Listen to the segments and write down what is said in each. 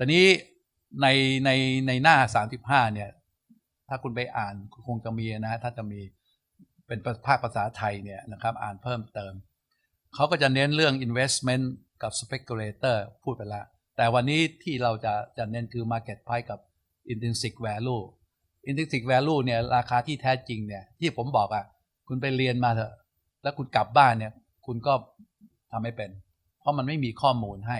ตอนนี้ในในในหน้า35เนี่ย ถ้าคุณไปอ่านคงจะมีนะ ถ้าจะมีเป็นภาคภาษาไทยเนี่ยนะครับ อ่านเพิ่มเติม เขาก็จะเน้นเรื่อง investment กับ speculator พูดไปแล้วแต่วันนี้ที่เราจะจะเน้นคือ market price กับ intrinsic value intrinsic value เนี่ยราคาที่แท้จริงเนี่ย ที่ผมบอกอะ่ะ คุณไปเรียนมาเถอะ แล้วคุณกลับบ้านเนี่ย คุณก็ทำไม่เป็น เพราะมันไม่มีข้อมูลให้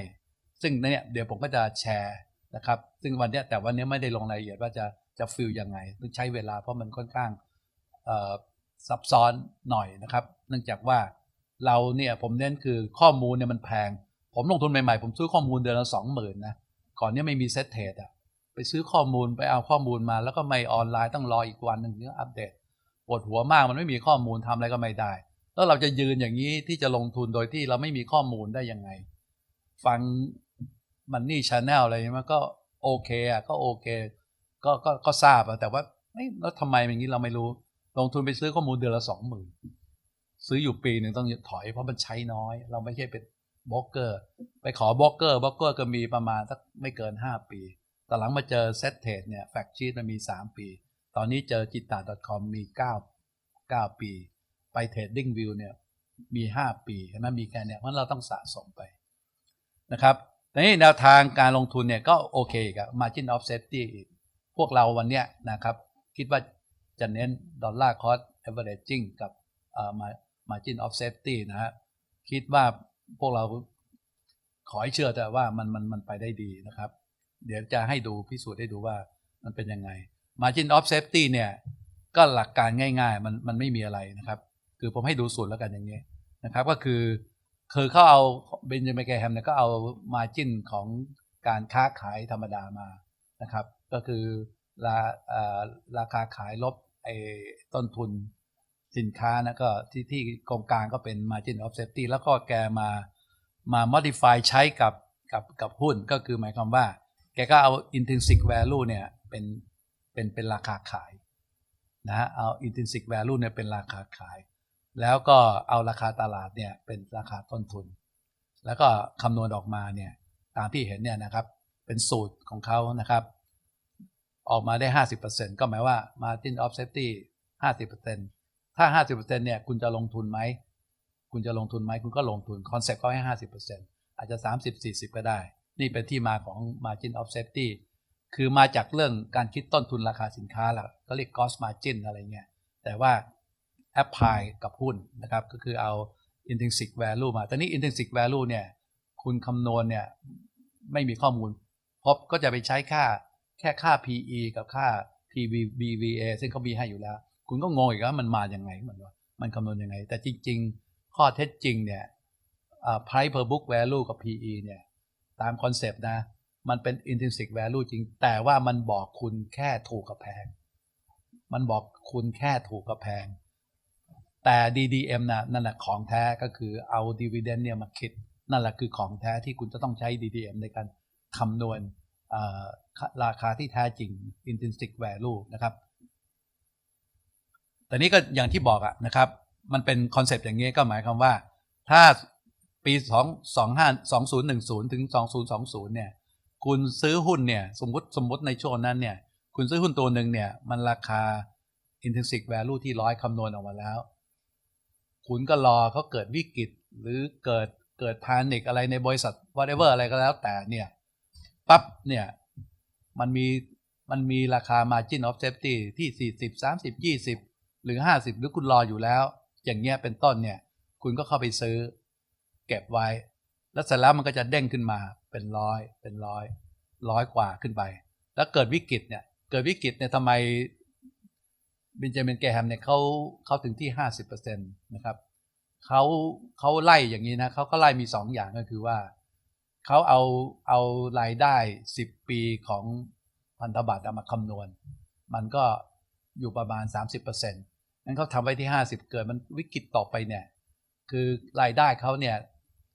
ซึ่งเนี่ยเดี๋ยวผมก็จะแชร์นะครับ ซึ่งวันนี้แต่วันนี้ไม่ได้ลงรายละเอียดว่าจะจะฟิลยังไงต้องใช้เวลาเพราะมันค่อนข้างซับซ้อนหน่อยนะครับ เนื่องจากว่าเราเนี่ยผมเน้นคือข้อมูลเนี่ยมันแพง ผมลงทุนใหม่ๆ ผมซื้อข้อมูลเดือนละสองหมื่นนะ ก่อนนี้ไม่มีเซตเทรดอะไปซื้อข้อมูลไปเอาข้อมูลมา แล้วก็ไม่ออนไลน์ต้องรออีกวันหนึ่งเนื้ออัปเดตปวดหัวมากมันไม่มีข้อมูลทำอะไรก็ไม่ได้ แล้วเราจะยืนอย่างนี้ที่จะลงทุนโดยที่เราไม่มีข้อมูลได้ยังไง ฟัง มันนี่ชาแนลอะไรมันก็โอเคอะก็โอเค ก็ก็ก็ทราบอะแต่ว่าแล้วทำไมอย่างนี้เราไม่รู้ ลงทุนไปซื้อข้อมูลเดือนละสองหมื่นซื้ออยู่ปีหนึ่งต้องถอยเพราะมันใช้น้อย เราไม่ใช่เป็นบล็อกเกอร์ ไปขอบล็อกเกอร์บล็อกเกอร์ก็มีประมาณสักไม่เกินห้าปีตอนหลังมาเจอเซตเทรดเนี่ยแฟกชีตมันมีสามปี ตอนนี้เจอจิตตา .com มีเก้าเก้าปี ไปเทรดดิ้งวิวเนี่ยมีห้าปีเห็นไหมมีแค่เนี่ยเพราะเราต้องสะสมไปนะครับ แต่นี้แนวทางการลงทุนเนี่ยก็โอเคกับ margin of safety อีกพวกเราวันเนี้ยนะครับ คิดว่าจะเน้นดอลลาร์คอส averaging กับมา margin of safety นะฮะคิดว่าพวกเราขอให้เชื่อแต่ว่ามันมันมันไปได้ดีนะครับ เดี๋ยวจะให้ดูพิสูจน์ให้ดูว่ามันเป็นยังไง margin of safety เนี่ยก็หลักการง่าย ๆ มันมันไม่มีอะไรนะครับ คือผมให้ดูสูตรแล้วกันอย่างนี้นะครับ ก็คือ คือเขาเอาเบนจามินแกแฮมเนี่ยก็เอา margin ของการค้าขายธรรมดามานะครับ ก็คือราราคาขายลบไอ้ต้นทุนสินค้านะก็ที่ที่กองกลางก็เป็น margin of safety แล้วก็แกมามา modify ใช้กับกับกับหุ้นก็คือหมายความว่า แกก็เอา intrinsic value เนี่ยเป็นเป็นเป็นราคาขายนะฮะเอา intrinsic value เนี่ยเป็นราคาขาย แล้วก็เอาราคาตลาดเนี่ยเป็นราคาต้นทุน แล้วก็คำนวณออกมาเนี่ยตามที่เห็นเนี่ยนะครับเป็นสูตรของเขานะครับ ออกมาได้ 50%ก็หมายว่า margin of safety 50%ถ้า 50%เนี่ยคุณจะลงทุนไหม คุณจะลงทุนไหมคุณก็ลงทุนคอนเซ็ปต์เขาให้ 50%อาจจะ 30-40 ก็ได้ นี่เป็นที่มาของ margin of safety คือมาจากเรื่องการคิดต้นทุนราคาสินค้าแหละก็เรียก cost margin อะไรเงี้ยแต่ว่า apply กับหุ้นนะครับก็คือเอา intrinsic value มา แต่นี้ intrinsic value เนี่ยคุณคำนวณเนี่ยไม่มีข้อมูลพบก็จะไปใช้ค่าแค่ค่า PE กับค่า PBVA ซึ่งเขามีให้อยู่แล้ว คุณก็งงอีกว่ามันมาอย่างไงมันว่ามันคำนวณยังไง แต่จริง ๆ ข้อเท็จจริงเนี่ย price per book value กับ PE เนี่ยตามคอนเซปต์นะ มันเป็น intrinsic value จริง แต่ว่ามันบอกคุณแค่ถูกกับแพง มันบอกคุณแค่ถูกกับแพง แต่ DDM นะนั่นแหละของแท้ก็คือเอา dividend เนี่ยมาคิด นั่นแหละคือของแท้ที่คุณจะต้องใช้ DDM ในการคำนวณราคาที่แท้จริง intrinsic value นะครับ แต่นี้ก็อย่างที่บอกอะนะครับ มันเป็นคอนเซปต์อย่างนี้ก็หมายความว่า ถ้าปี2 2 5 2010 ถึง 2020 เนี่ย คุณซื้อหุ้นเนี่ย สมมติสมมติในช่วงนั้นเนี่ย คุณซื้อหุ้นตัวหนึ่งเนี่ย มันราคา intrinsic value ที่ร้อยคำนวณออกมาแล้ว คุณก็รอเขาเกิดวิกฤต หรือเกิดเกิดพานิกอะไรในบริษัท whatever อะไรก็แล้วแต่เนี่ยปั๊บเนี่ยมันมีมันมีราคา margin of safety ที่ 40 30 20 หรือ 50 หรือคุณรออยู่แล้ว อย่างเงี้ยเป็นต้นเนี่ย คุณก็เข้าไปซื้อ เก็บไว้ แล้วเสร็จแล้วมันก็จะเด้งขึ้นมาเป็นร้อยเป็นร้อยร้อยกว่าขึ้นไป แล้วเกิดวิกฤตเนี่ย เกิดวิกฤตเนี่ยทำไม เบนจามินแกแฮมเนี่ยเขาเขาถึงที่50%นตนะครับเขาเขาไล่อย่างนี้นะเขาก็ไล่มี2องอย่างก็คือว่าเขาเอาเอารายได้10ปีของพันธบัตรมาคำนวณ มันก็อยู่ประมาณ30%นั้นเขาทำไว้ที่50เกิดมันวิกฤตต่อไปเนี่ย คือรายได้เขาเนี่ย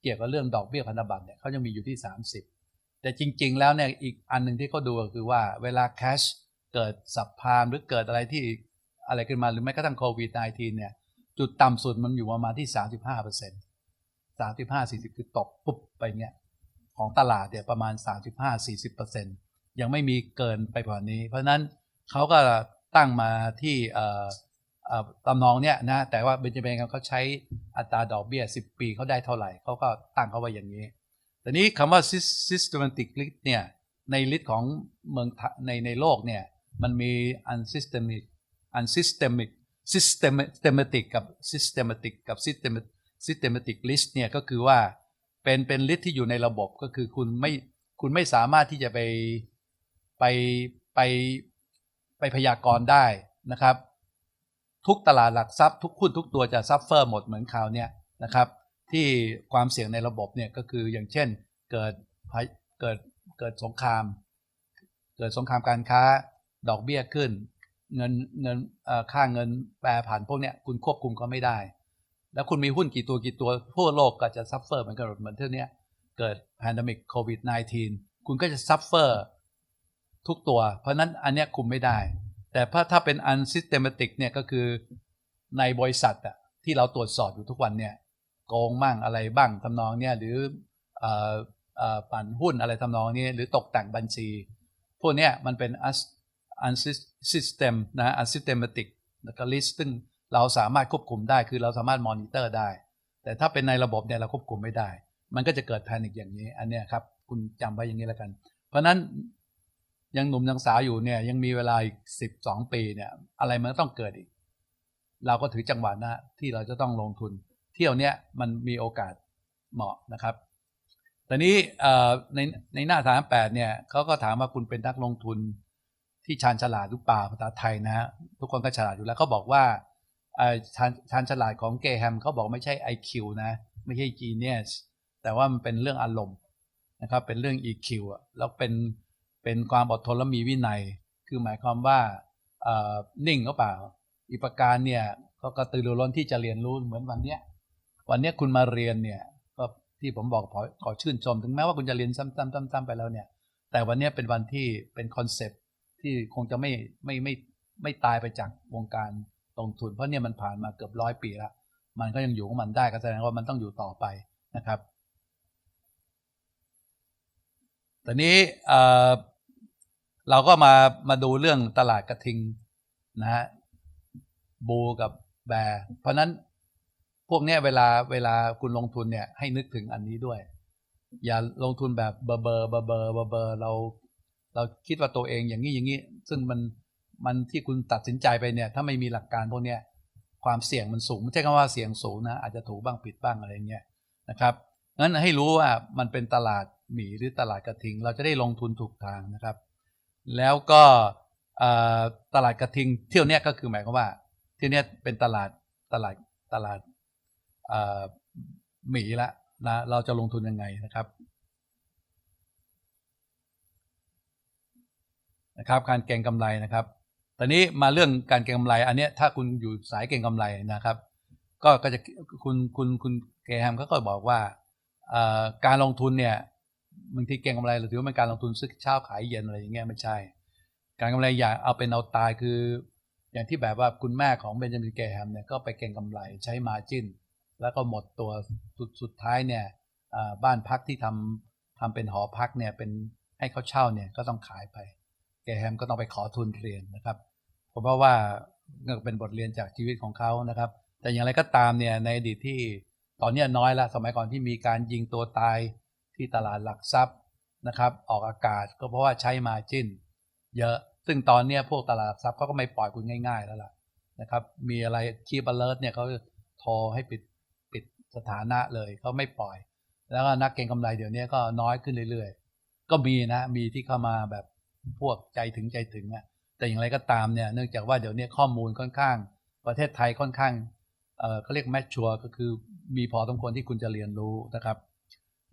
เกี่ยวกับเรื่องดอกเบี้ยพันธบัตรเนี่ยเขายังมีอยู่ที่30แต่จริง ๆ แล้วเนี่ยอีกอันหนึ่งที่เขาดูก็คือว่าเวลาแคชเกิดสับพามหรือเกิดอะไรที่ อะไรขึ้นมาหรือแม้กระทั่งโควิด -19 เนี่ย จุดต่ำสุดมันอยู่ประมาณที่ 35% 35 40คือตกปุ๊บไปเงี้ย ของตลาดเนี่ยประมาณ 35-40%ยังไม่มีเกินไปกว่านี้ เพราะฉะนั้นเขาก็ตั้งมาที่เอ่อเอ่อตำนองเนี่ยนะแต่ว่าเบนจามินเขาใช้อัตราดอกเบี้ย 10 ปีเขาได้เท่าไหร่เขาก็ตั้งเขาไว้อย่างนี้แต่นี้คำว่า systematic risk เนี่ยใน risk ของเมืองในในโลกเนี่ยมันมี unsystemic unsystemic systematic กับ systematic กับ systematic systematic risk เนี่ยก็คือว่าเป็นเป็น risk ที่อยู่ในระบบก็คือคุณไม่คุณไม่สามารถที่จะไปไปไปไปพยากรณ์ได้นะครับ ทุกตลาดหลักทรัพย์ทุกหุ้นทุกตัวจะซัฟเฟอร์หมดเหมือนคราวเนี้ยนะครับ ที่ความเสี่ยงในระบบเนี่ยก็คืออย่างเช่นเกิดเกิดเกิดสงคราม เกิดสงครามการค้าดอกเบี้ยขึ้น เงินเงินค่าเงินแปรผันพวกเนี้ยคุณควบคุมก็ไม่ได้ แล้วคุณมีหุ้นกี่ตัวกี่ตัวทั่วโลกก็จะซัฟเฟอร์เหมือนกันหมดเหมือนเท่านี้เกิด pandemic covid 19 คุณก็จะซัฟเฟอร์ทุกตัว เพราะนั้นอันเนี้ยคุมไม่ได้ แต่ถ้าเป็น unsystematic เนี่ยก็คือในบริษัทอะที่เราตรวจสอบอยู่ทุกวันเนี่ยโกงมั่งอะไรบ้างทำนองเนี่ยหรือออเอ่อปั่นหุ้นอะไรทำนองนี้หรือตกแต่งบัญชี พวกเนี้ยมันเป็น us- unsystem นะ unsystematic แล้วก็ list ซึ่งเราสามารถควบคุมได้คือเราสามารถมอนิเตอร์ได้ แต่ถ้าเป็นในระบบเนี่ยเราควบคุมไม่ได้ มันก็จะเกิดแพนิคอย่างนี้ อันเนี้ยครับ คุณจำไว้อย่างนี้แล้วกัน เพราะฉะนั้นยังหนุ่มยังสาวอยู่เนี่ยยังมีเวลาอีกสิบสองปีเนี่ยอะไรมันต้องเกิดอีก เราก็ถือจังหวะนะที่เราจะต้องลงทุน เที่ยวเนี้ยมันมีโอกาสเหมาะนะครับตอนนี้ในในหน้าสามแปดเนี่ยเขาก็ถามว่าคุณเป็นนักลงทุน ที่ชาญฉลาดหรือเปล่าภาษาไทยนะ ทุกคนก็ฉลาดอยู่แล้วเขาบอกว่าชาญชาญฉลาดของเกแฮมเขาบอกไม่ใช่ IQ นะ ไม่ใช่ genius แต่ว่ามันเป็นเรื่องอารมณ์นะครับเป็นเรื่อง EQ แล้วเป็นเป็นความอดทนและมีวินัย คือหมายความว่านิ่งหรือเปล่า อีกประการเนี่ยก็กระตือรือร้นที่จะเรียนรู้เหมือนวันเนี้ยวันเนี้ยคุณมาเรียนเนี่ยก็ที่ผมบอกขอขอชื่นชม ถึงแม้ว่าคุณจะเรียนซ้ำๆๆๆไปแล้วเนี่ย แต่วันเนี้ยเป็นวันที่เป็นคอนเซปต์ ที่คงจะไม่ไม่ไม่ไม่ตายไปจากวงการลงทุน เพราะเนี่ยมันผ่านมาเกือบร้อยปีแล้ว มันก็ยังอยู่ของมันได้ก็แสดงว่ามันต้องอยู่ต่อไปนะครับตอนนี้เราก็มามาดูเรื่องตลาดกระทิงนะฮะบูกับแบร์เพราะนั้นพวกเนี้ยเวลาเวลาคุณลงทุนเนี่ยให้นึกถึงอันนี้ด้วย อย่าลงทุนแบบเบอร์เบอร์เบอร์เบอร์เบอร์เบอร์เรา เราคิดว่าตัวเองอย่างนี้อย่างนี้ ซึ่งมันมันที่คุณตัดสินใจไปเนี่ย ถ้าไม่มีหลักการพวกเนี้ยความเสี่ยงมันสูงไม่ใช่คำว่าเสี่ยงสูงนะอาจจะถูกบ้างผิดบ้างอะไรเงี้ยนะครับงั้นให้รู้ว่ามันเป็นตลาดหมีหรือตลาดกระทิง เราจะได้ลงทุนถูกทางนะครับ แล้วก็ตลาดกระทิงเที่ยวเนี้ยก็คือหมายความว่าเที่ยวเนี้ยเป็นตลาดตลาดตลาดหมีละนะเราจะลงทุนยังไงนะครับ นะครับ การเก็งกำไรนะครับ ตอนนี้มาเรื่องการเก็งกำไร อันนี้ถ้าคุณอยู่สายเก็งกำไรนะครับ ก็ก็จะคุณคุณคุณเกแฮมเขาก็บอกว่าการลงทุนเนี่ยบางทีเก็งกำไรเราถือว่าเป็นการลงทุนซื้อเช้าขายเย็นอะไรอย่างเงี้ยไม่ใช่ การกำไรอย่าเอาเป็นเอาตายคือ อย่างที่แบบว่าคุณแม่ของเบนจามินเกแฮมเนี่ยก็ไปเก็งกำไรใช้มาจิ้นแล้วก็หมดตัวสุดสุดท้ายเนี่ยบ้านพักที่ทำทำเป็นหอพักเนี่ยเป็นให้เขาเช่าเนี่ยก็ต้องขายไป แกแฮมก็ต้องไปขอทุนเรียนนะครับเพราะว่าก็เป็นบทเรียนจากชีวิตของเขานะครับ แต่อย่างไรก็ตามเนี่ยในอดีตที่ตอนนี้น้อยละสมัยก่อนที่มีการยิงตัวตายที่ตลาดหลักทรัพย์นะครับ ออกอากาศก็เพราะว่าใช้มาจิ้น เยอะซึ่งตอนนี้พวกตลาดทรัพย์เขาก็ไม่ปล่อยคุณง่าย ๆ แล้วล่ะนะครับ มีอะไรคีบอลเลอร์เนี่ยเขาโทรให้ปิดปิดสถานะเลยเขาไม่ปล่อย แล้วก็นักเก็งกำไรเดี๋ยวนี้ก็น้อยขึ้นเรื่อยๆ ก็มีนะมีที่เข้ามาแบบ พวกใจถึงใจถึงอะแต่อย่างไรก็ตามเนี่ยเนื่องจากว่าเดี๋ยวนี้ข้อมูลค่อนข้าง ประเทศไทยค่อนข้างเขาเรียกแมชชัวก็คือมีพอสมควรที่คุณจะเรียนรู้นะครับ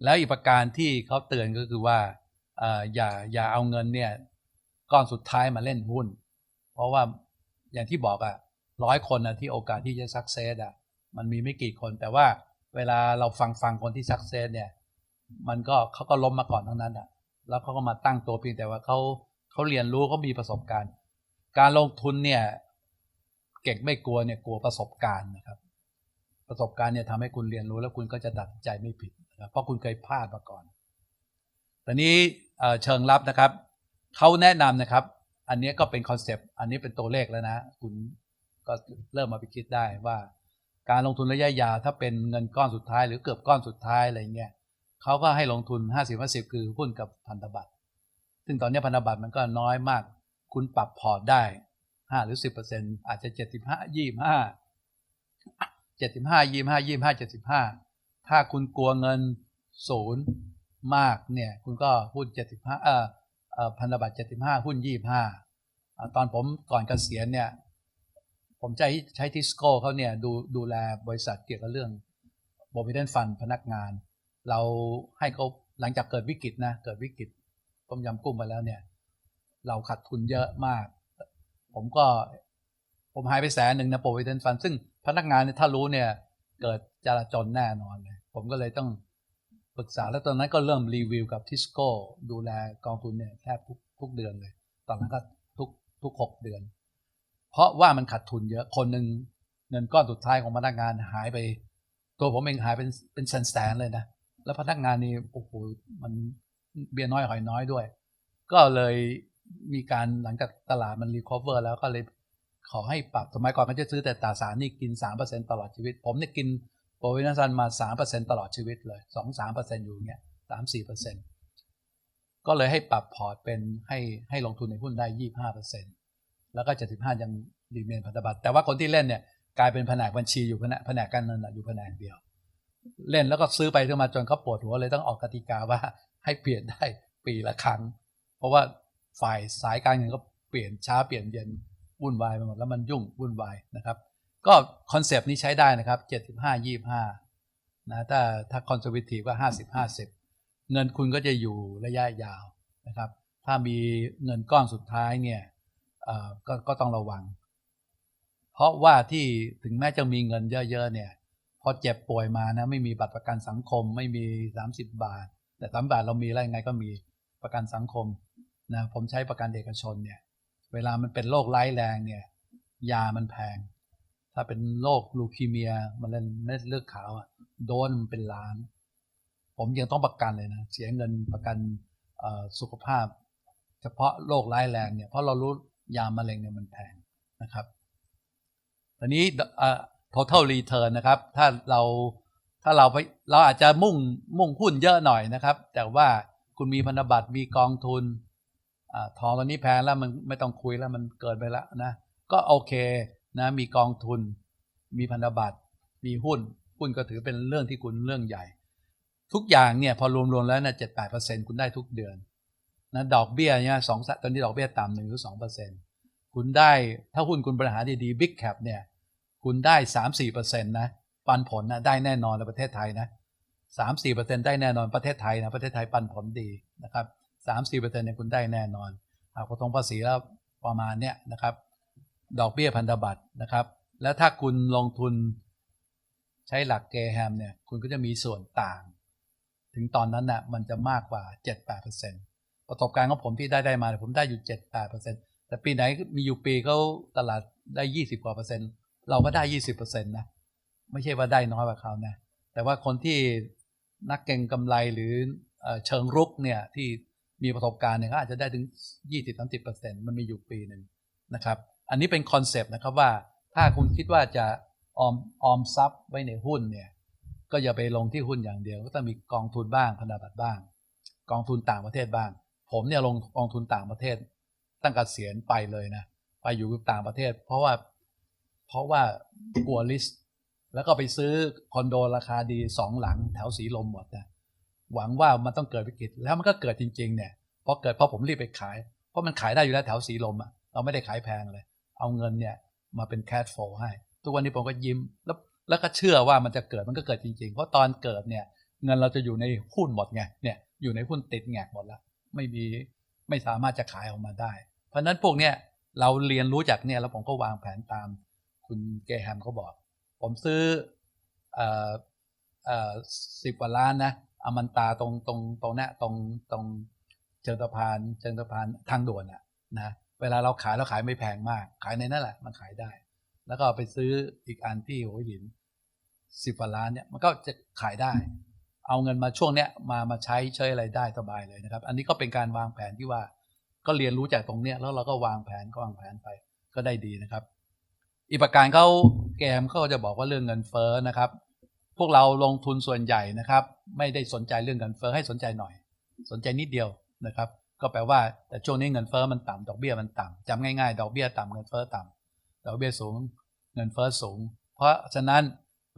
แล้วอีกประการที่เขาเตือนก็คือว่าอออย่าอย่าเอาเงินเนี่ยก้อนสุดท้ายมาเล่นหุ้น เพราะว่าอย่างที่บอกอะร้อยคนนะที่โอกาสที่จะสักเซสอะมันมีไม่กี่คน แต่ว่าเวลาเราฟังฟังคนที่สักเซสเนี่ย มันก็เขาก็ล้มมาก่อนทั้งนั้นอะ แล้วเขาก็มาตั้งตัวเพียงแต่ว่าเขาเขาเรียนรู้เขามีประสบการณ์ การลงทุนเนี่ยเก่งไม่กลัวเนี่ยกลัวประสบการณ์นะครับ ประสบการณ์เนี่ยทำให้คุณเรียนรู้แล้วคุณก็จะตัดใจไม่ผิดนะครับเพราะคุณเคยพลาดมาก่อนแต่นี้เอ่อเชิงลับนะครับเขาแนะนำนะครับ อันนี้ก็เป็นคอนเซปต์อันนี้เป็นตัวเลขแล้วนะ คุณก็เริ่มมาไปคิดได้ว่า การลงทุนระยะยาวถ้าเป็นเงินก้อนสุดท้าย หรือเกือบก้อนสุดท้ายอะไรเงี้ย เขาก็ให้ลงทุน 50 50 คือหุ้นกับพันธบัตร ซึ่งตอนนี้พันธบัตรมันก็น้อยมาก คุณปรับพอร์ตได้ 5 หรือ 10%อาจจะ 75 25 75 25 25 75 ถ้าคุณกลัวเงินศูนย์มากเนี่ยคุณก็หุ้น 75เอ่อพันธบัตร 75 หุ้น 25อ่าตอนผมก่อนเกษียณเนี่ยผมใช้ใช้ทิสโก้เขาเนี่ยดูดูแลบริษัทเกี่ยวกับเรื่อง Provident Fund พนักงาน เราให้เขาหลังจากเกิดวิกฤตนะเกิดวิกฤตต้มยำกุ้งไปแล้วเนี่ย เราขาดทุนเยอะมาก ผมก็ผมหายไปแสนหนึ่งนะ Provident Fund ซึ่งพนักงานเนี่ยถ้ารู้เนี่ย เกิดจราจนแน่นอนเลย ผมก็เลยต้องปรึกษาแล้วตอนนั้นก็เริ่มรีวิวกับทิสโก้ดูแลกองทุนเนี่ยแทบทุกทุกเดือนเลย ตอนนั้นก็ทุกทุกหกเดือน เพราะว่ามันขาดทุนเยอะคนหนึ่งเงินก้อนสุดท้ายของพนักงานหายไป ตัวผมเองหายเป็นเป็นแสนๆเลยนะ แล้วพนักงานนี่โอ้โหมันเบี้ยน้อยหอยน้อยด้วย ก็เลยมีการหลังจากตลาดมันรีคอเวอร์แล้วก็เลยขอให้ปรับสมัยก่อนก็จะซื้อแต่ตราสารนี่กิน 3%ตลอดชีวิต ผมเนี่ยกินโปรวินาซันมา 3%ตลอดชีวิตเลย 2-3%อยู่เงี้ย3-4%ก็เลยให้ปรับพอร์ตเป็นให้ให้ลงทุนในหุ้นได้ 25%แล้วก็ 75 ยังรีเมนพันธบัตรแต่ว่าคนที่เล่นเนี่ยกลายเป็นแผนกบัญชีอยู่แผนกแผนกการเงินอะอยู่แผนกเดียว เล่นแล้วก็ซื้อไปซื้อมาจนเขาปวดหัวเลยต้องออกกติกาว่าให้เปลี่ยนได้ปีละครั้ง เพราะว่าฝ่ายสายการเงินก็เปลี่ยนช้าเปลี่ยนเย็นวุ่นวายไปหมดแล้วมันยุ่งวุ่นวายนะครับ ก็คอนเซปต์นี้ใช้ได้นะครับ 75 25นะถ้าถ้าคอนเซอร์วทีฟก็ 50 50 เงินคุณก็จะอยู่ระยะยาวนะครับ ถ้ามีเงินก้อนสุดท้ายเนี่ยอ่อก็ก็ต้องระวัง เพราะว่าที่ถึงแม้จะมีเงินเยอะๆเนี่ย พอเจ็บป่วยมานะไม่มีบัตรประกันสังคม ไม่มี 30 บาท แต่สามบาทเรามีอะไรยังไงก็มีประกันสังคมนะผมใช้ประกันเอกชนเนี่ย เวลามันเป็นโรคร้ายแรงเนี่ย ยามันแพง ถ้าเป็นโรคลูคีเมียมันเล่นเม็ดเลือดขาวอะโดนมันเป็นล้าน ผมยังต้องประกันเลยนะ เสียเงินประกันสุขภาพ เฉพาะโรคร้ายแรงเนี่ยเพราะเรารู้ยามะเร็งเนี่ยมันแพงนะครับตอนนี้เอ่อ total return นะครับ ถ้าเราถ้าเราไปเราอาจจะมุ่งมุ่งหุ้นเยอะหน่อยนะครับ แต่ว่าคุณมีพันธบัตรมีกองทุนอทองตอนนี้แพงแล้วมันไม่ต้องคุยแล้วมันเกินไปแล้วนะก็โอเคนะมีกองทุน มีพันธบัตรมีหุ้น หุ้นก็ถือเป็นเรื่องที่คุณเรื่องใหญ่ ทุกอย่างเนี่ยพอรวมๆแล้วนะเจ็ดแปดเปอร์เซ็นคุณได้ทุกเดือนนะดอกเบี้ยเนี่ยสองตอนนี้ดอกเบี้ยต่ำหนึ่งหรือสองเปอร์เซ็นคุณได้ถ้าหุ้นคุณบริหารดีๆบิ๊กแคปเนี่ย คุณได้สามสี่เปอร์เซ็นต์นะ ปันผลนะได้แน่นอนในประเทศไทยนะสามสี่เปอร์เซ็นต์ได้แน่นอนประเทศไทยนะประเทศไทยปันผลดีนะครับสามสี่เปอร์เซ็นต์เนี่ยคุณได้แน่นอนหากกระทงภาษีแล้วประมาณเนี้ยนะครับ ดอกเบี้ยพันธบัตรนะครับ แล้วถ้าคุณลงทุนใช้หลักเกแฮมเนี่ย คุณก็จะมีส่วนต่าง ถึงตอนนั้นน่ะมันจะมากกว่า 7-8%ประสบการณ์ของผมที่ได้ได้มาผมได้อยู่ 7-8%แต่ปีไหนมีอยู่ปีเขาตลาดได้ 20กว่าเปอร์เซ็นต์ เราก็ได้20%นต์นะ ไม่ใช่ว่าได้น้อยกว่าเขานะ แต่ว่าคนที่นักเก็งกำไรหรือเชิงรุกเนี่ยที่มีประสบการณ์เนี่ยเขาอาจจะได้ถึง 20-30%มันมีอยู่ปีหนึ่งนะครับ อันนี้เป็นคอนเซปต์นะครับว่าถ้าคุณคิดว่าจะออมออมทรัพย์ไว้ในหุ้นเนี่ยก็อย่าไปลงที่หุ้นอย่างเดียว ก็ต้องมีกองทุนบ้างพันธบัตรบ้าง กองทุนต่างประเทศบ้าง ผมเนี่ยลงกองทุนต่างประเทศ ตั้งแต่เกษียณไปเลยนะไปอยู่ต่างประเทศ เพราะว่า เพราะว่ากลัวลิสต์แล้วก็ไปซื้อคอนโดราคาดีสองหลังแถวสีลมหมดนะหวังว่ามันต้องเกิดวิกฤตแล้วมันก็เกิดจริง ๆ เนี่ยพอเกิดพอผมรีบไปขาย เพราะมันขายได้อยู่แล้วแถวสีลมอะเราไม่ได้ขายแพงเลย เอาเงินเนี่ยมาเป็นแคชโฟให้ ทุกวันนี้ผมก็ยิ้มแล้วแล้วก็เชื่อว่ามันจะเกิดมันก็เกิดจริง ๆ เพราะตอนเกิดเนี่ยเงินเราจะอยู่ในหุ้นหมดไงเนี่ยอยู่ในหุ้นติดแงกหมดแล้วไม่มีไม่สามารถจะขายออกมาได้ เพราะฉะนั้นพวกเนี้ยเราเรียนรู้จากเนี่ยแล้วผมก็วางแผนตาม คุณเกแฮมเขาบอก ผมซื้อสิบกว่าล้านนะอมันตาตรงตรงตรงเนี้ยตรงตรงเชิงสะพานเชิงสะพานทางด่วนอะนะเวลาเราขายเราขายไม่แพงมาก ขายในนั่นแหละ มันขายได้ แล้วก็ไปซื้ออีกอันที่หัวหินสิบกว่าล้านเนี่ยมันก็จะขายได้ เอาเงินมาช่วงเนี้ยมามาใช้ใช้อะไรได้สบายเลยนะครับ อันนี้ก็เป็นการวางแผนที่ว่า ก็เรียนรู้จากตรงเนี้ยแล้วเราก็วางแผนก็วางแผนไปก็ได้ดีนะครับ อีกประการเขาแกมเขาจะบอกว่าเรื่องเงินเฟ้อนะครับ พวกเราลงทุนส่วนใหญ่นะครับ ไม่ได้สนใจเรื่องเงินเฟ้อให้สนใจหน่อย สนใจนิดเดียวนะครับ ก็แปลว่าแต่ช่วงนี้เงินเฟ้อมันต่ำดอกเบี้ยมันต่ำจำง่ายๆ ดอกเบี้ยต่ำเงินเฟ้อต่ำดอกเบี้ยสูง เงินเฟ้อสูง เพราะฉะนั้น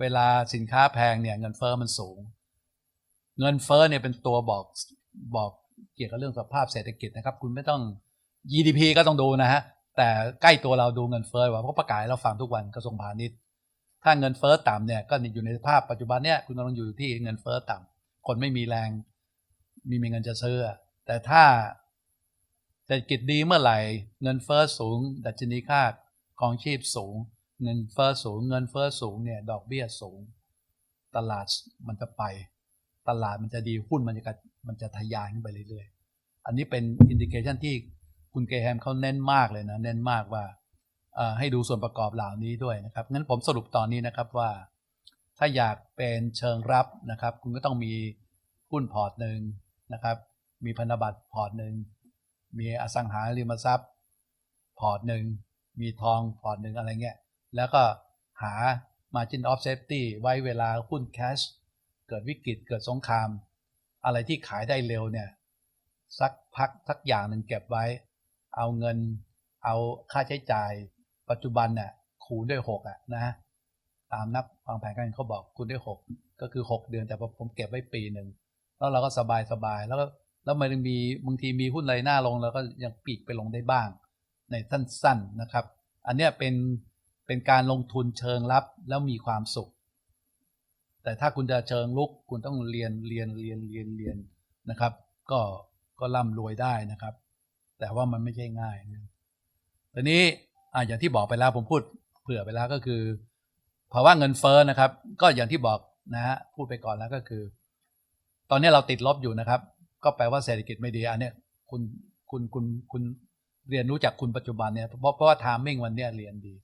เวลาสินค้าแพงเนี่ยเงินเฟ้อมันสูง เงินเฟ้อเนี่ยเป็นตัวบอกบอกเกี่ยวกับเรื่องสภาพเศรษฐกิจนะครับ คุณไม่ต้อง GDP ก็ต้องดูนะฮะ แต่ใกล้ตัวเราดูเงินเฟ้อว่าเพราะประกาศเราฟังทุกวันกระทรวงพาณิชย์ ถ้าเงินเฟ้อต่ำเนี่ยก็อยู่ในสภาพปัจจุบันเนี่ยคุณกำลังอยู่ที่เงินเฟ้อต่ำคนไม่มีแรง มีมีเงินจะซื้อแต่ถ้าเศรษฐกิจดีเมื่อไหร่ เงินเฟ้อสูง ดัชนีค่าของชีพสูง เงินเฟ้อสูง เงินเฟ้อสูงเนี่ยดอกเบี้ยสูง ตลาดมันจะไป ตลาดมันจะดีหุ้นมันจะมันจะทะยานขึ้นไปเรื่อยๆ อันนี้เป็นอินดิเคชันที่ คุณเกแฮมเขาเน้นมากเลยนะ เน้นมากว่าให้ดูส่วนประกอบเหล่านี้ด้วยนะครับ งั้นผมสรุปตอนนี้นะครับว่า ถ้าอยากเป็นเชิงรับนะครับ คุณก็ต้องมีหุ้นพอร์ตหนึ่งนะครับ มีพันธบัตรพอร์ตหนึ่ง มีอสังหาริมทรัพย์ พอร์ตหนึ่ง มีทองพอร์ตหนึ่งอะไรเงี้ย แล้วก็หา margin of safety ไว้เวลาหุ้น cash เกิดวิกฤตเกิดสงคราม อะไรที่ขายได้เร็วเนี่ย สักพักสักอย่างหนึ่งเก็บไว้ เอาเงิน เอาค่าใช้จ่าย ปัจจุบันเนี่ยคูณด้วยหกอะนะตามนักวางแผนการเงินเขาบอกคูณด้วยหกก็คือหกเดือนแต่ผมเก็บไว้ปีหนึ่งแล้วเราก็สบายสบายแล้วก็แล้วมันมีบางทีมีหุ้นไรหน้าลงแล้วก็ยังปีกไปลงได้บ้าง ในสั้นๆนะครับ อันเนี้ยเป็นเป็นการลงทุนเชิงรับแล้วมีความสุข แต่ถ้าคุณจะเชิงลุกคุณต้องเรียนเรียนเรียนเรียนเรียนนะครับ ก็ก็ร่ำรวยได้นะครับ แต่ว่ามันไม่ใช่ง่ายนะตอนนี้อ่าอย่างที่บอกไปแล้วผมพูดเผื่อไปแล้วก็คือภาวะเงินเฟ้อนะครับ ก็อย่างที่บอกนะฮะพูดไปก่อนแล้วก็คือ ตอนนี้เราติดลบอยู่นะครับ ก็แปลว่าเศรษฐกิจไม่ดีอันนี้คุณคุณคุณคุณเรียนรู้จากคุณปัจจุบันเนี่ยเพราะเพราะว่าทามมิ่งวันเนี้ยเรียนดี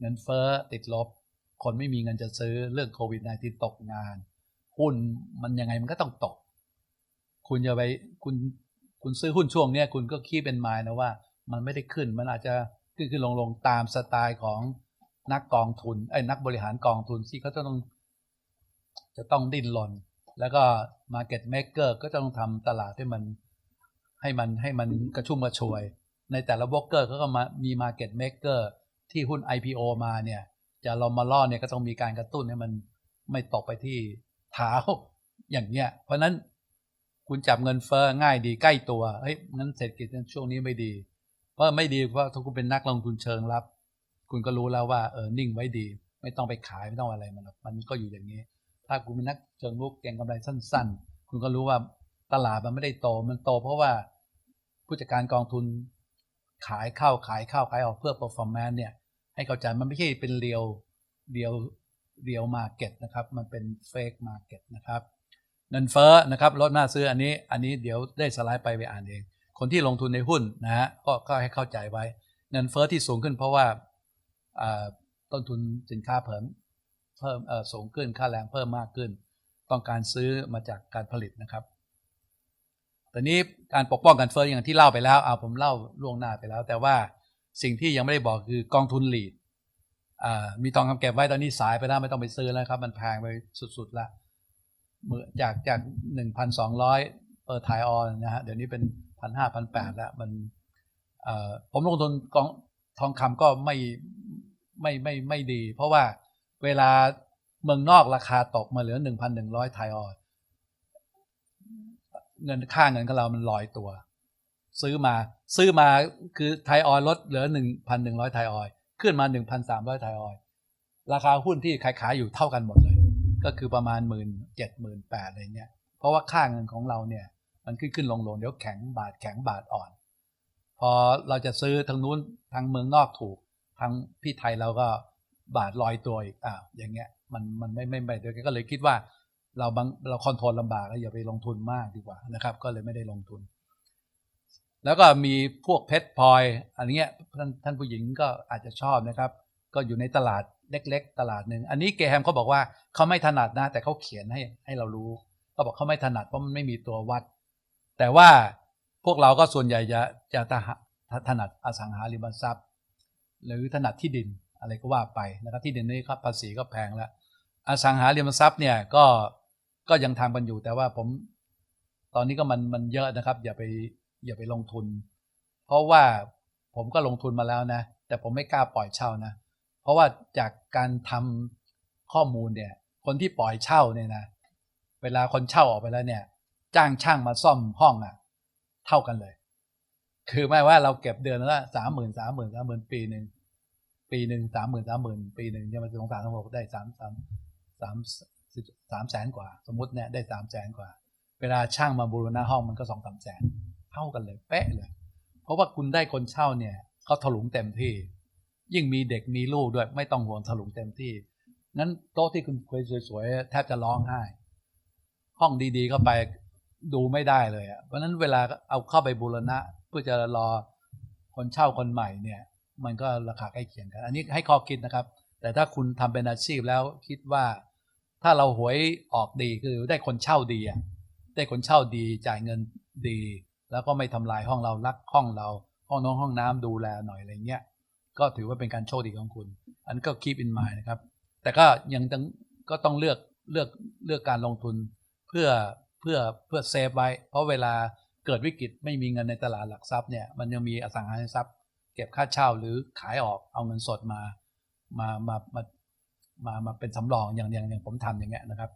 เงินเฟ้อติดลบ คนไม่มีเงินจะซื้อเรื่องโควิด -19 ตกงานหุ้นมันยังไงมันก็ต้องตก คุณจะไปคุณ คุณซื้อหุ้นช่วงเนี้ยคุณก็คิดเป็นไมล์นะว่า มันไม่ได้ขึ้นมันอาจจะขึ้นขึ้นลงลงตามสไตล์ของนักกองทุนไอ้นักบริหารกองทุนที่เขาจะต้อง จะต้องดิ้นรนแล้วก็ Market Maker ก็จะต้องทำตลาดให้มัน ให้มันให้มันกระชุ่มกระชวย ในแต่ละบล็อกเกอร์เขาก็มามี Market Maker ที่หุ้น IPO มาเนี่ย จะเรามาล่อเนี่ยก็ต้องมีการกระตุ้นให้มันไม่ตกไปที่เท้าอย่างเนี้ยเพราะนั้น คุณจับเงินเฟ้อง่ายดีใกล้ตัวเฮ้ยงั้นเศรษฐกิจช่วงนี้ไม่ดี เพราะไม่ดีเพราะถ้าคุณเป็นนักลงทุนเชิงรับ คุณก็รู้แล้วว่าเออนิ่งไว้ดี ไม่ต้องไปขายไม่ต้องอะไรมันมันก็อยู่อย่างนี้ ถ้าคุณเป็นนักเชิงลุกเก่งกำไรสั้น ๆ คุณก็รู้ว่าตลาดมันไม่ได้โตมันโต เพราะว่าผู้จัดการกองทุนขายเข้าขายเข้าขายออกเพื่อ performance เนี่ย ให้เข้าใจมันไม่ใช่เป็นเรียวเรียวเรียวมาเก็ตนะครับ มันเป็นเฟกมาเก็ตนะครับ เงินเฟ้อนะครับลดหน้าซื้ออันนี้อันนี้เดี๋ยวได้สไลด์ไปไปอ่านเอง คนที่ลงทุนในหุ้นนะฮะก็ก็ให้เข้าใจไว้ เงินเฟ้อที่สูงขึ้นเพราะว่าต้นทุนสินค้าเพิ่มเพิ่มสูงขึ้นค่าแรงเพิ่มมากขึ้น ต้องการซื้อมาจากการผลิตนะครับตอนนี้การปกป้องกันเฟ้ออย่างที่เล่าไปแล้วเอาผมเล่าล่วงหน้าไปแล้ว แต่ว่าสิ่งที่ยังไม่ได้บอกคือกองทุนหลีดมีทองคำเก็บไว้ตอนนี้สายไปแล้วไม่ต้องไปซื้อแล้วครับ มันแพงไปสุดๆและเมื่อ จากจากหนึ่งพันสองร้อยเปิดถ่ายออนนะฮะเดี๋ยวนี้เป็นพันห้าพันแปดแล้วมันผมลงทุนกองทองคำก็ไม่ไม่ไม่ไม่ดี เพราะว่าเวลาเมืองนอกราคาตกมาเหลือหนึ่งพันหนึ่งร้อยไทยออนเงินค่าเงินของเรามันลอยตัว ซื้อมาซื้อมาคือไทยออยลดเหลือหนึ่งพันหนึ่งร้อยไทยออย ขึ้นมาหนึ่งพันสามร้อยไทยออย ราคาหุ้นที่ขายขายอยู่เท่ากันหมดเลย ก็คือประมาณหมื่นเจ็ดหมื่นแปดอะไรเงี้ยเพราะว่าค่าเงินของเราเนี่ย มันขึ้นขึ้นลงลงเดี๋ยวแข็งบาทแข็งบาทอ่อน พอเราจะซื้อทางนู้นทางเมืองนอกถูก ทางพี่ไทยเราก็บาทลอยตัวอีกอ่าอย่างเงี้ยมันมันไม่ไม่ไม่เดียวก็เลยคิดว่าเราบางเราคอนโทรลลำบากแล้วอย่าไปลงทุนมากดีกว่านะครับ ก็เลยไม่ได้ลงทุน แล้วก็มีพวกเพชรพลอย อันนี้ท่านท่านผู้หญิงก็อาจจะชอบนะครับ ก็อยู่ในตลาด เล็ก ๆ ตลาดหนึ่งอันนี้เกแฮมเขาบอกว่าเขาไม่ถนัดนะ แต่เขาเขียนให้ให้เรารู้ก็บอกเขาไม่ถนัดเพราะมันไม่มีตัววัด แต่ว่าพวกเราก็ส่วนใหญ่จะจะถนัดอสังหาริมทรัพย์ หรือถนัดที่ดินอะไรก็ว่าไปนะครับที่ดินนี่ก็ภาษีก็แพงแล้ว อสังหาริมทรัพย์เนี่ยก็ก็ยังทำกันอยู่แต่ว่าผม ตอนนี้ก็มันมันเยอะนะครับ อย่าไปอย่าไปลงทุน เพราะว่าผมก็ลงทุนมาแล้วนะ แต่ผมไม่กล้าปล่อยเช่านะ เพราะว่าจากการทำข้อมูลเนี่ย คนที่ปล่อยเช่าเนี่ยนะ เวลาคนเช่าออกไปแล้วเนี่ย จ้างช่างมาซ่อมห้องอะ เท่ากันเลย คือไม่ว่าเราเก็บเดือนละสามหมื่นสามหมื่นสามหมื่นปีหนึ่งปีหนึ่งสามหมื่นสามหมื่นปีหนึ่งจะมาสองสามสองหกได้สามสามสามสามแสนกว่า สมมติเนี่ยได้สามแสนกว่า เวลาช่างมาบูรณะห้องมันก็สองสามแสนเท่ากันเลยเป๊ะเลย เพราะว่าคุณได้คนเช่าเนี่ยเขาถลุงเต็มที่ ยิ่งมีเด็กมีลูกด้วย ไม่ต้องห่วงถลุงเต็มที่งั้นโต๊ะที่คุณเคยสวยๆแทบจะร้องไห้ ห้องดีๆเข้าไปดูไม่ได้เลยอะเพราะนั้นเวลาเอาเข้าไปบูรณะ เพื่อจะรอคนเช่าคนใหม่เนี่ย มันก็ราคาใกล้เคียงกัน อันนี้ให้ข้อคิดนะครับ แต่ถ้าคุณทำเป็นอาชีพแล้วคิดว่าถ้าเราหวยออกดีคือได้คนเช่าดีอะได้คนเช่าดีจ่ายเงินดี แล้วก็ไม่ทำลายห้องเรารักห้องเรา ห้องน้องห้องน้ำดูแลหน่อยอะไรเงี้ย ก็ถือว่าเป็นการโชคดีของคุณ อันนก็ keep in mind นะครับ แต่ก็ยังต้องก็ต้องเลือกเลือกเลือกการลงทุนเพื่อเพื่อเพื่อเซฟไว้ เพราะเวลาเกิดวิกฤตไม่มีเงินในตลาดหลักทรัพย์เนี่ยมันยังมีอสังหาริมทรัพย์ เก็บค่าเช่าหรือขายออกเอาเงินสดมามามามามามาเป็นสำรองอย่างอย่างอย่างผมทำอย่างเงี้ยนะครับ